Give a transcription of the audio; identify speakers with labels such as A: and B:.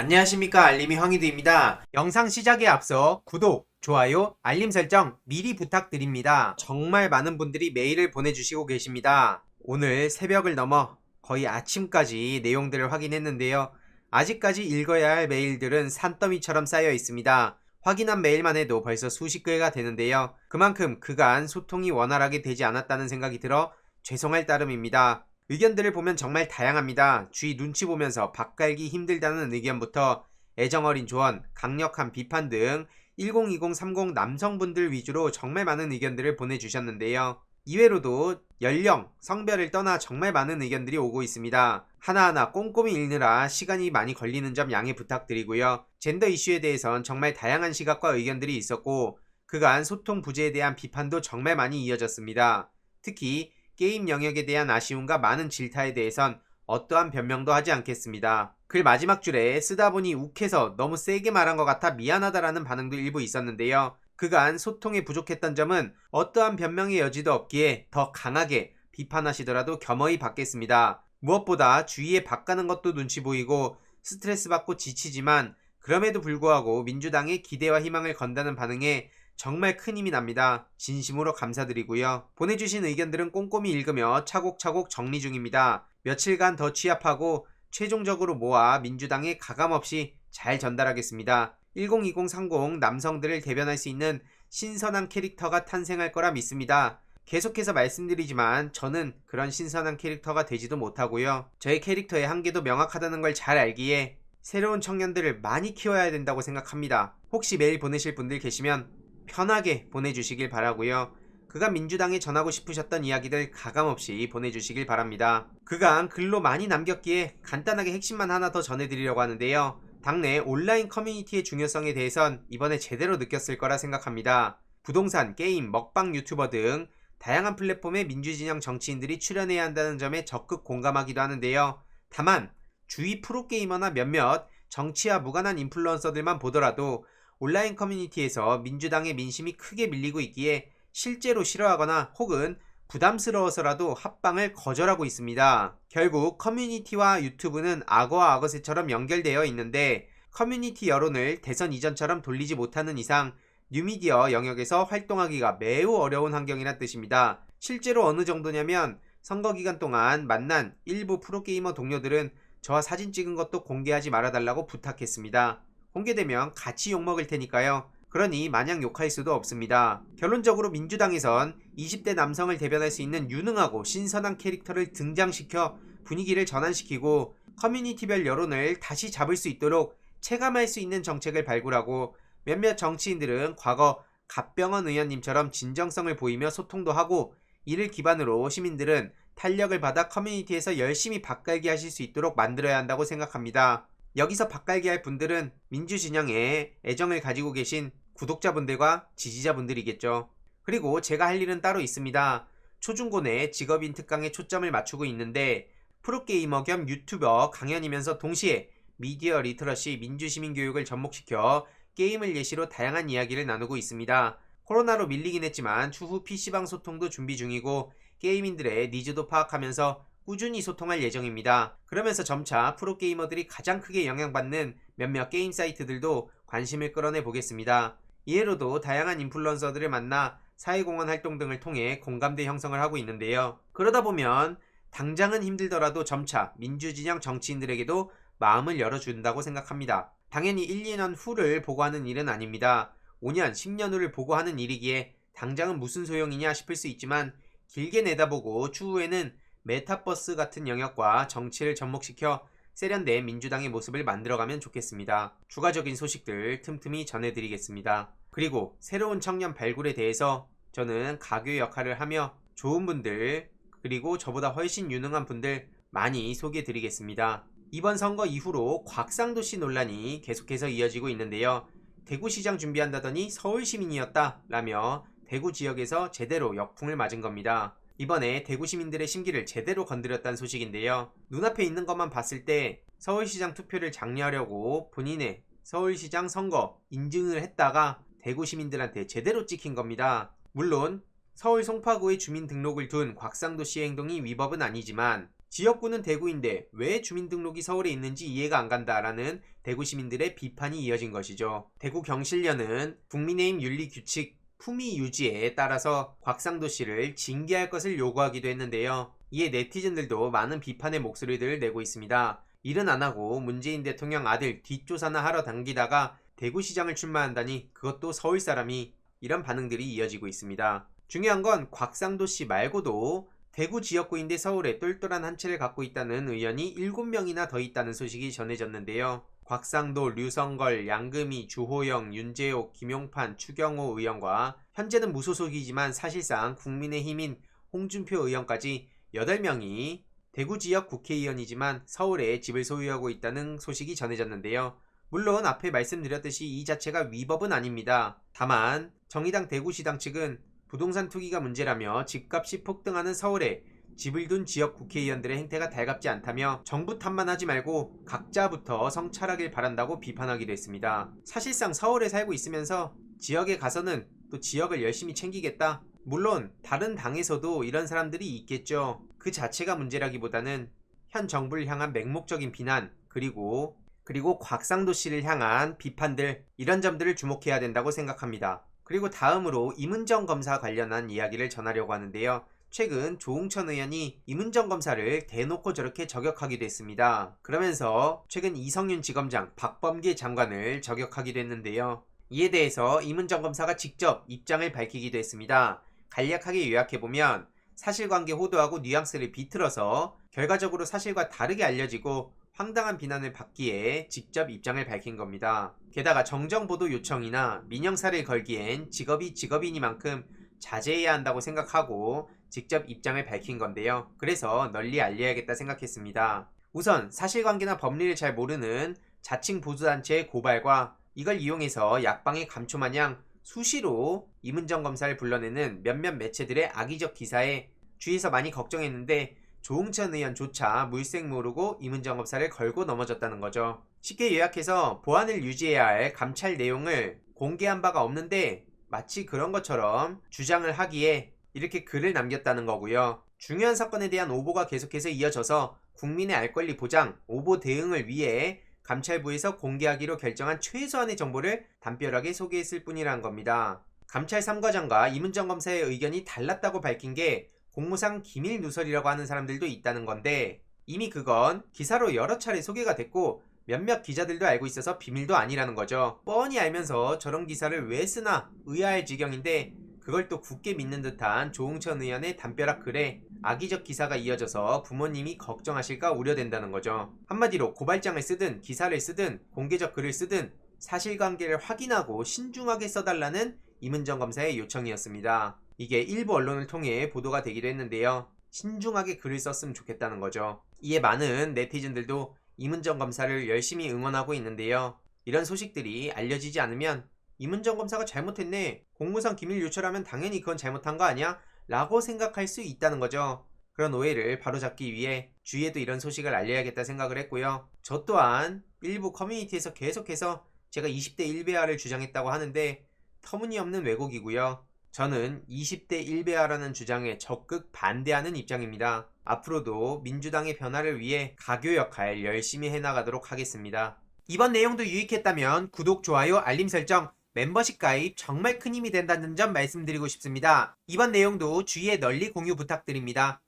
A: 안녕하십니까 알림이 황희두입니다. 영상 시작에 앞서 구독, 좋아요, 알림 설정 미리 부탁드립니다. 정말 많은 분들이 메일을 보내주시고 계십니다. 오늘 새벽을 넘어 거의 아침까지 내용들을 확인했는데요. 아직까지 읽어야 할 메일들은 산더미처럼 쌓여 있습니다. 확인한 메일만 해도 벌써 수십 개가 되는데요. 그만큼 그간 소통이 원활하게 되지 않았다는 생각이 들어 죄송할 따름입니다. 의견들을 보면 정말 다양합니다. 주위 눈치 보면서 바깔기 힘들다는 의견부터 애정어린 조언, 강력한 비판 등 102030 남성분들 위주로 정말 많은 의견들을 보내주셨는데요. 이외로도 연령, 성별을 떠나 정말 많은 의견들이 오고 있습니다. 하나하나 꼼꼼히 읽느라 시간이 많이 걸리는 점 양해 부탁드리고요. 젠더 이슈에 대해선 정말 다양한 시각과 의견들이 있었고 그간 소통 부재에 대한 비판도 정말 많이 이어졌습니다. 특히 게임 영역에 대한 아쉬움과 많은 질타에 대해선 어떠한 변명도 하지 않겠습니다. 글 마지막 줄에 쓰다 보니 욱해서 너무 세게 말한 것 같아 미안하다라는 반응도 일부 있었는데요. 그간 소통에 부족했던 점은 어떠한 변명의 여지도 없기에 더 강하게 비판하시더라도 겸허히 받겠습니다. 무엇보다 주위에 바가는 것도 눈치 보이고 스트레스 받고 지치지만 그럼에도 불구하고 민주당의 기대와 희망을 건다는 반응에 정말 큰 힘이 납니다. 진심으로 감사드리고요. 보내주신 의견들은 꼼꼼히 읽으며 차곡차곡 정리 중입니다. 며칠간 더 취합하고 최종적으로 모아 민주당에 가감없이 잘 전달하겠습니다. 102030 남성들을 대변할 수 있는 신선한 캐릭터가 탄생할 거라 믿습니다. 계속해서 말씀드리지만 저는 그런 신선한 캐릭터가 되지도 못하고요. 저의 캐릭터의 한계도 명확하다는 걸 잘 알기에 새로운 청년들을 많이 키워야 된다고 생각합니다. 혹시 메일 보내실 분들 계시면 편하게 보내주시길 바라고요. 그간 민주당에 전하고 싶으셨던 이야기들 가감없이 보내주시길 바랍니다. 그간 글로 많이 남겼기에 간단하게 핵심만 하나 더 전해드리려고 하는데요. 당내 온라인 커뮤니티의 중요성에 대해선 이번에 제대로 느꼈을 거라 생각합니다. 부동산, 게임, 먹방 유튜버 등 다양한 플랫폼에 민주진영 정치인들이 출연해야 한다는 점에 적극 공감하기도 하는데요. 다만 주위 프로게이머나 몇몇 정치와 무관한 인플루언서들만 보더라도 온라인 커뮤니티에서 민주당의 민심이 크게 밀리고 있기에 실제로 싫어하거나 혹은 부담스러워서라도 합방을 거절하고 있습니다. 결국 커뮤니티와 유튜브는 악어와 악어새처럼 연결되어 있는데 커뮤니티 여론을 대선 이전처럼 돌리지 못하는 이상 뉴미디어 영역에서 활동하기가 매우 어려운 환경이란 뜻입니다. 실제로 어느 정도냐면 선거 기간 동안 만난 일부 프로게이머 동료들은 저와 사진 찍은 것도 공개하지 말아달라고 부탁했습니다. 공개되면 같이 욕먹을 테니까요. 그러니 마냥 욕할 수도 없습니다. 결론적으로 민주당에선 20대 남성을 대변할 수 있는 유능하고 신선한 캐릭터를 등장시켜 분위기를 전환시키고 커뮤니티별 여론을 다시 잡을 수 있도록 체감할 수 있는 정책을 발굴하고 몇몇 정치인들은 과거 갓병원 의원님처럼 진정성을 보이며 소통도 하고 이를 기반으로 시민들은 탄력을 받아 커뮤니티에서 열심히 바깔기 하실 수 있도록 만들어야 한다고 생각합니다. 여기서 바깔기 할 분들은 민주진영에 애정을 가지고 계신 구독자분들과 지지자분들이겠죠. 그리고 제가 할 일은 따로 있습니다. 초중고 내 직업인 특강에 초점을 맞추고 있는데 프로게이머 겸 유튜버 강연이면서 동시에 미디어 리터러시 민주시민 교육을 접목시켜 게임을 예시로 다양한 이야기를 나누고 있습니다. 코로나로 밀리긴 했지만 추후 PC방 소통도 준비 중이고 게이민들의 니즈도 파악하면서 꾸준히 소통할 예정입니다. 그러면서 점차 프로게이머들이 가장 크게 영향받는 몇몇 게임 사이트들도 관심을 끌어내 보겠습니다. 이해로도 다양한 인플루언서들을 만나 사회공헌 활동 등을 통해 공감대 형성을 하고 있는데요. 그러다 보면 당장은 힘들더라도 점차 민주진영 정치인들에게도 마음을 열어준다고 생각합니다. 당연히 1, 2년 후를 보고하는 일은 아닙니다. 5년, 10년 후를 보고하는 일이기에 당장은 무슨 소용이냐 싶을 수 있지만 길게 내다보고 추후에는 메타버스 같은 영역과 정치를 접목시켜 세련된 민주당의 모습을 만들어가면 좋겠습니다. 추가적인 소식들 틈틈이 전해드리겠습니다. 그리고 새로운 청년 발굴에 대해서 저는 가교 역할을 하며 좋은 분들 그리고 저보다 훨씬 유능한 분들 많이 소개해드리겠습니다. 이번 선거 이후로 곽상도씨 논란이 계속해서 이어지고 있는데요. 대구시장 준비한다더니 서울시민이었다 라며 대구 지역에서 제대로 역풍을 맞은 겁니다. 이번에 대구 시민들의 심기를 제대로 건드렸다는 소식인데요. 눈앞에 있는 것만 봤을 때 서울시장 투표를 장려하려고 본인의 서울시장 선거 인증을 했다가 대구 시민들한테 제대로 찍힌 겁니다. 물론 서울 송파구의 주민등록을 둔 곽상도 씨의 행동이 위법은 아니지만 지역구는 대구인데 왜 주민등록이 서울에 있는지 이해가 안 간다라는 대구 시민들의 비판이 이어진 것이죠. 대구 경실련은 국민의힘 윤리규칙 품위 유지에 따라서 곽상도 씨를 징계할 것을 요구하기도 했는데요. 이에 네티즌들도 많은 비판의 목소리들을 내고 있습니다. 일은 안 하고 문재인 대통령 아들 뒷조사나 하러 당기다가 대구시장을 출마한다니 그것도 서울 사람이 이런 반응들이 이어지고 있습니다. 중요한 건 곽상도 씨 말고도 대구 지역구인데 서울에 똘똘한 한 채를 갖고 있다는 의원이 7명이나 더 있다는 소식이 전해졌는데요. 곽상도, 류성걸, 양금희, 주호영, 윤재옥, 김용판, 추경호 의원과 현재는 무소속이지만 사실상 국민의힘인 홍준표 의원까지 8명이 대구 지역 국회의원이지만 서울에 집을 소유하고 있다는 소식이 전해졌는데요. 물론 앞에 말씀드렸듯이 이 자체가 위법은 아닙니다. 다만 정의당 대구시당 측은 부동산 투기가 문제라며 집값이 폭등하는 서울에 집을 둔 지역 국회의원들의 행태가 달갑지 않다며 정부 탓만 하지 말고 각자부터 성찰하길 바란다고 비판하기도 했습니다. 사실상 서울에 살고 있으면서 지역에 가서는 또 지역을 열심히 챙기겠다. 물론 다른 당에서도 이런 사람들이 있겠죠. 그 자체가 문제라기보다는 현 정부를 향한 맹목적인 비난 그리고 그리고 곽상도 씨를 향한 비판들 이런 점들을 주목해야 된다고 생각합니다. 그리고 다음으로 이문정 검사 관련한 이야기를 전하려고 하는데요. 최근 조홍천 의원이 이문정 검사를 대놓고 저렇게 저격하기도 했습니다. 그러면서 최근 이성윤 지검장, 박범계 장관을 저격하기도 했는데요. 이에 대해서 이문정 검사가 직접 입장을 밝히기도 했습니다. 간략하게 요약해보면 사실관계 호도하고 뉘앙스를 비틀어서 결과적으로 사실과 다르게 알려지고 황당한 비난을 받기에 직접 입장을 밝힌 겁니다. 게다가 정정보도 요청이나 민영사를 걸기엔 직업이 직업이니만큼 자제해야 한다고 생각하고 직접 입장을 밝힌 건데요. 그래서 널리 알려야겠다 생각했습니다. 우선 사실관계나 법리를 잘 모르는 자칭 보수단체의 고발과 이걸 이용해서 약방의 감초마냥 수시로 이문정 검사를 불러내는 몇몇 매체들의 악의적 기사에 주위에서 많이 걱정했는데 조홍천 의원조차 물색 모르고 이문정 검사를 걸고 넘어졌다는 거죠. 쉽게 요약해서 보안을 유지해야 할 감찰 내용을 공개한 바가 없는데 마치 그런 것처럼 주장을 하기에 이렇게 글을 남겼다는 거고요. 중요한 사건에 대한 오보가 계속해서 이어져서 국민의 알 권리 보장, 오보 대응을 위해 감찰부에서 공개하기로 결정한 최소한의 정보를 담벼락에 소개했을 뿐이라는 겁니다. 감찰 3과장과 이문정 검사의 의견이 달랐다고 밝힌 게 공무상 기밀 누설이라고 하는 사람들도 있다는 건데 이미 그건 기사로 여러 차례 소개가 됐고 몇몇 기자들도 알고 있어서 비밀도 아니라는 거죠. 뻔히 알면서 저런 기사를 왜 쓰나 의아할 지경인데 그걸 또 굳게 믿는 듯한 조홍천 의원의 담벼락 글에 악의적 기사가 이어져서 부모님이 걱정하실까 우려된다는 거죠. 한마디로 고발장을 쓰든 기사를 쓰든 공개적 글을 쓰든 사실관계를 확인하고 신중하게 써달라는 이문정 검사의 요청이었습니다. 이게 일부 언론을 통해 보도가 되기도 했는데요. 신중하게 글을 썼으면 좋겠다는 거죠. 이에 많은 네티즌들도 이문정 검사를 열심히 응원하고 있는데요. 이런 소식들이 알려지지 않으면 이문정 검사가 잘못했네. 공무상 기밀 유출하면 당연히 그건 잘못한 거 아니야? 라고 생각할 수 있다는 거죠. 그런 오해를 바로잡기 위해 주위에도 이런 소식을 알려야겠다 생각을 했고요. 저 또한 일부 커뮤니티에서 계속해서 제가 20대 1배아를 주장했다고 하는데 터무니없는 왜곡이고요. 저는 20대 1배아라는 주장에 적극 반대하는 입장입니다. 앞으로도 민주당의 변화를 위해 가교 역할 열심히 해나가도록 하겠습니다. 이번 내용도 유익했다면 구독, 좋아요, 알림 설정, 멤버십 가입 정말 큰 힘이 된다는 점 말씀드리고 싶습니다. 이번 내용도 주위에 널리 공유 부탁드립니다.